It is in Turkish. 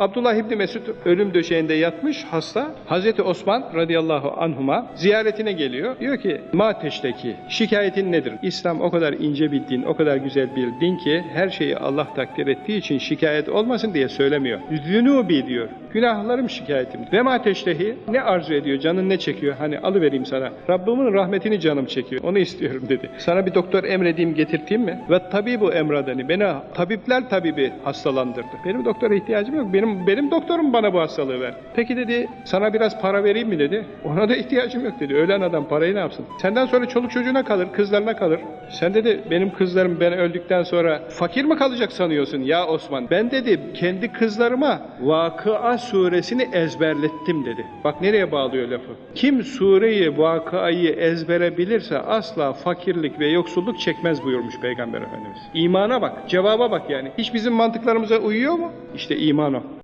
Abdullah İbni Mesud ölüm döşeğinde yatmış hasta. Hazreti Osman radıyallahu anhuma ziyaretine geliyor. Diyor ki ma teşteki şikayetin nedir? İslam o kadar ince bir din, o kadar güzel bir din ki her şeyi Allah takdir ettiği için şikayet olmasın diye söylemiyor. Zünubi diyor. Günahlarım şikayetim. Ve ma ne arzu ediyor? Canın ne çekiyor? Hani alıvereyim sana. Rabbimin rahmetini canım çekiyor. Onu istiyorum dedi. Sana bir doktor emredeyim getirteyim mi? Ve tabibu emradani. Beni tabipler tabibi hastalandırdı. Benim doktora ihtiyacım yok. Benim benim doktorum bana bu hastalığı ver. Peki dedi sana biraz para vereyim mi dedi. Ona da ihtiyacım yok dedi. Ölen adam parayı ne yapsın? Senden sonra çoluk çocuğuna kalır, kızlarına kalır. Sen dedi benim kızlarım ben öldükten sonra fakir mi kalacak sanıyorsun ya Osman? Ben dedi kendi kızlarıma Vakıa suresini ezberlettim dedi. Bak nereye bağlıyor lafı. Kim sureyi Vakıa'yı ezbere bilirse asla fakirlik ve yoksulluk çekmez buyurmuş Peygamber Efendimiz. İmana bak, cevaba bak yani. Hiç bizim mantıklarımıza uyuyor mu? İşte iman o.